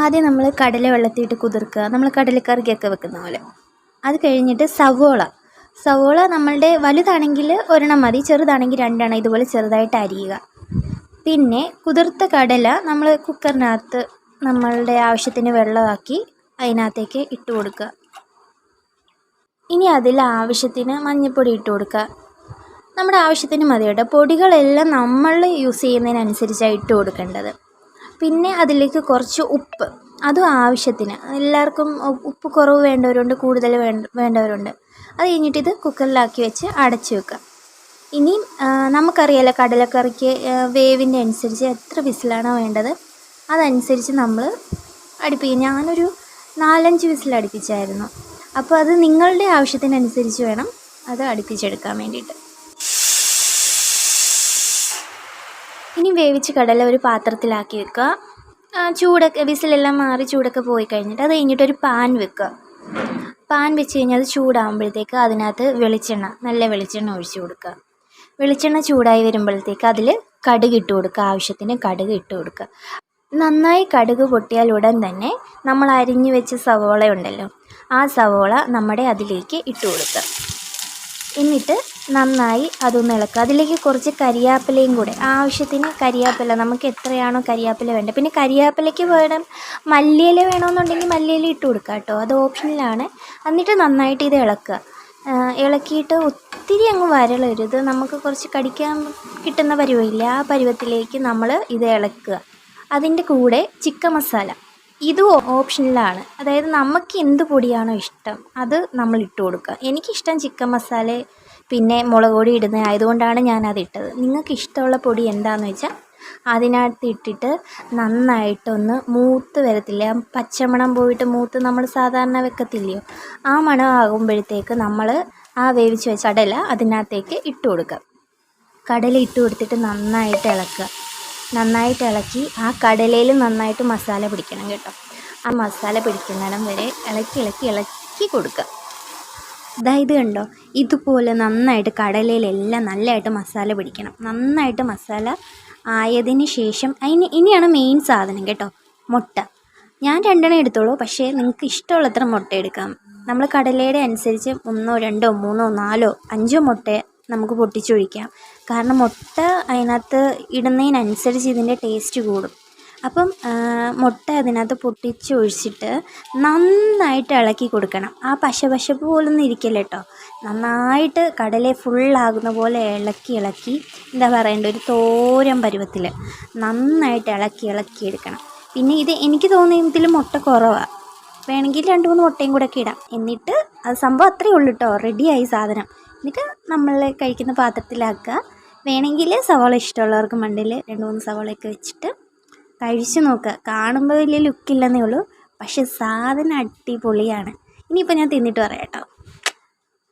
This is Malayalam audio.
ആദ്യം നമ്മൾ കടല വെള്ളത്തിയിട്ട് കുതിർക്കുക. നമ്മൾ കടലക്കറിക്കൊക്കെ വെക്കുന്ന പോലെ. അത് കഴിഞ്ഞിട്ട് സവോള. സവോള നമ്മളുടെ വലുതാണെങ്കിൽ ഒരെണ്ണം മതി. ചെറുതാണെങ്കിൽ രണ്ടെണ്ണം ഇതുപോലെ ചെറുതായിട്ട് അരിയുക. പിന്നെ കുതിർത്ത കടല നമ്മൾ കുക്കറിനകത്ത് നമ്മളുടെ ആവശ്യത്തിന് വെള്ളമാക്കി അതിനകത്തേക്ക് ഇട്ട് കൊടുക്കുക. ഇനി അതിൽ ആവശ്യത്തിന് മഞ്ഞൾപ്പൊടി ഇട്ട് കൊടുക്കുക. നമ്മുടെ ആവശ്യത്തിന് മതി കേട്ടോ. പൊടികളെല്ലാം നമ്മൾ യൂസ് ചെയ്യുന്നതിനനുസരിച്ചാണ് ഇട്ട് കൊടുക്കേണ്ടത്. പിന്നെ അതിലേക്ക് കുറച്ച് ഉപ്പ്. അതും ആവശ്യത്തിന്. എല്ലാവർക്കും ഉപ്പ് കുറവ് വേണ്ടവരുണ്ട് കൂടുതൽ വേണ്ട വേണ്ടവരുണ്ട്. അത് കഴിഞ്ഞിട്ട് ഇത് കുക്കറിലാക്കി വെച്ച് അടച്ച് വെക്കുക. ഇനി നമുക്കറിയാലോ കടലക്കറിക്ക് വേവിന്റെ അനുസരിച്ച് എത്ര വിസിലാണോ വേണ്ടത്. അതനുസരിച്ച് നമ്മൾ അടുപ്പിക്കും. ഞാനൊരു നാലഞ്ച് വിസിൽ അടുപ്പിച്ചായിരുന്നു അപ്പോൾ അത് നിങ്ങളുടെ ആവശ്യത്തിനനുസരിച്ച് വേണം അത് അടുപ്പിച്ചെടുക്കാൻ വേണ്ടിയിട്ട്. ഇനി വേവിച്ച് കടല ഒരു പാത്രത്തിലാക്കി വെക്കുക. ചൂടൊക്കെ വിസിലെല്ലാം മാറി ചൂടൊക്കെ പോയി കഴിഞ്ഞിട്ട് അത് കഴിഞ്ഞിട്ട് ഒരു പാൻ വെക്കുക. പാൻ വെച്ച് കഴിഞ്ഞാൽ അത് ചൂടാകുമ്പോഴത്തേക്ക് അതിനകത്ത് വെളിച്ചെണ്ണ നല്ല വെളിച്ചെണ്ണ ഒഴിച്ചു കൊടുക്കുക. വെളിച്ചെണ്ണ ചൂടായി വരുമ്പോഴത്തേക്ക് അതിൽ കടുക് ഇട്ട് കൊടുക്കുക ആവശ്യത്തിന് കടുക് ഇട്ട് കൊടുക്കുക. നന്നായി കടുക് പൊട്ടിയാൽ ഉടൻ തന്നെ നമ്മൾ അരിഞ്ഞു വെച്ച സവോള ഉണ്ടല്ലോ ആ സവോള നമ്മുടെ അതിലേക്ക് ഇട്ട് കൊടുക്കുക. എന്നിട്ട് നന്നായി അതൊന്ന് ഇളക്കുക. അതിലേക്ക് കുറച്ച് കരിയാപ്പിലയും കൂടെ. ആവശ്യത്തിന് കരിയാപ്പില. നമുക്ക് എത്രയാണോ കരിയാപ്പില വേണ്ടത്. പിന്നെ കരിയാപ്പിലയ്ക്ക് വേണം മല്ലിയില വേണമെന്നുണ്ടെങ്കിൽ മല്ലിയില ഇട്ട് കൊടുക്കുക കേട്ടോ. അത് ഓപ്ഷനിലാണ്. എന്നിട്ട് നന്നായിട്ട് ഇത് ഇളക്കുക. ഇളക്കിയിട്ട് ഒത്തിരി അങ്ങ് വരളരുത്. നമുക്ക് കുറച്ച് കടിക്കാൻ കിട്ടുന്ന പരുവമില്ല ആ പരുവത്തിലേക്ക് നമ്മൾ ഇത് ഇളക്കുക. അതിന്റെ കൂടെ ചിക്കൻ മസാല. ഇതും ഓപ്ഷനിലാണ്. അതായത് നമുക്ക് എന്ത് പൊടിയാണോ ഇഷ്ടം അത് നമ്മൾ ഇട്ട് കൊടുക്കുക. എനിക്കിഷ്ടം ചിക്കൻ മസാല പിന്നെ മുളക് പൊടി ഇടുന്നത് ആയതുകൊണ്ടാണ് ഞാനത് ഇട്ടത്. നിങ്ങൾക്ക് ഇഷ്ടമുള്ള പൊടി എന്താണെന്ന് വെച്ചാൽ അതിനകത്ത് ഇട്ടിട്ട് നന്നായിട്ടൊന്ന് മൂത്ത് വരത്തില്ലേ? പച്ചമണം പോയിട്ട് മൂത്ത് നമ്മൾ സാധാരണ വെക്കത്തില്ലയോ? ആ മണം ആകുമ്പോഴത്തേക്ക് നമ്മൾ ആ വേവിച്ച് വെച്ച കടല അതിനകത്തേക്ക് ഇട്ട് കൊടുക്കുക. കടല ഇട്ട് കൊടുത്തിട്ട് നന്നായിട്ട് ഇളക്കുക. നന്നായിട്ട് ഇളക്കി ആ കടലയിൽ നന്നായിട്ട് മസാല പിടിക്കണം കേട്ടോ. ആ മസാല പിടിക്കുന്നിടം വരെ ഇളക്കി ഇളക്കി ഇളക്കി കൊടുക്കുക. അതായത് കണ്ടോ ഇതുപോലെ നന്നായിട്ട് കടലയിലെല്ലാം നല്ലതായിട്ട് മസാല പിടിക്കണം. നന്നായിട്ട് മസാല ആയതിന് ശേഷം അതിന് ഇനിയാണ് മെയിൻ സാധനം കേട്ടോ മുട്ട. ഞാൻ രണ്ടെണ്ണം എടുത്തോളൂ പക്ഷേ നിങ്ങൾക്ക് ഇഷ്ടമുള്ളത്ര മുട്ട എടുക്കാം. നമ്മൾ കടലയുടെ അനുസരിച്ച് ഒന്നോ രണ്ടോ മൂന്നോ നാലോ അഞ്ചോ മുട്ട നമുക്ക് പൊട്ടിച്ചൊഴിക്കാം. കാരണം മുട്ട അതിനകത്ത് ഇടുന്നതിനനുസരിച്ച് ഇതിന്റെ ടേസ്റ്റ് കൂടും. അപ്പം മുട്ട അതിനകത്ത് പൊട്ടിച്ചൊഴിച്ചിട്ട് നന്നായിട്ട് ഇളക്കി കൊടുക്കണം. ആ പശ പശ പോലൊന്നും ഇരിക്കില്ല കേട്ടോ. നന്നായിട്ട് കടല ഫുള്ളാകുന്ന പോലെ ഇളക്കി ഇളക്കി എന്താ പറയണ്ട ഒരു തോരൻ പരുവത്തിൽ നന്നായിട്ട് ഇളക്കി ഇളക്കി എടുക്കണം. പിന്നെ ഇത് എനിക്ക് തോന്നുന്നു ഇതിൽ മുട്ട കുറവാണ് വേണമെങ്കിൽ രണ്ട് മൂന്ന് മുട്ടയും കൂടെ ഒക്കെ ഇടാം. എന്നിട്ട് അത് സംഭവം അത്രയേ ഉള്ളൂ കേട്ടോ. റെഡിയായി സാധനം. എന്നിട്ട് നമ്മൾ കഴിക്കുന്ന പാത്രത്തിലാക്കുക. വേണമെങ്കിൽ സവാള ഇഷ്ടമുള്ളവർക്ക് മണ്ടിൽ രണ്ട് മൂന്ന് സവാളയൊക്കെ വെച്ചിട്ട് കഴിച്ചു നോക്കുക കാണുമ്പോൾ വലിയ ലുക്കില്ലെന്നേ ഉള്ളൂ. പക്ഷെ സാധനം അടിപൊളിയാണ്. ഇനിയിപ്പോൾ ഞാൻ തിന്നിട്ട് പറയാം കേട്ടോ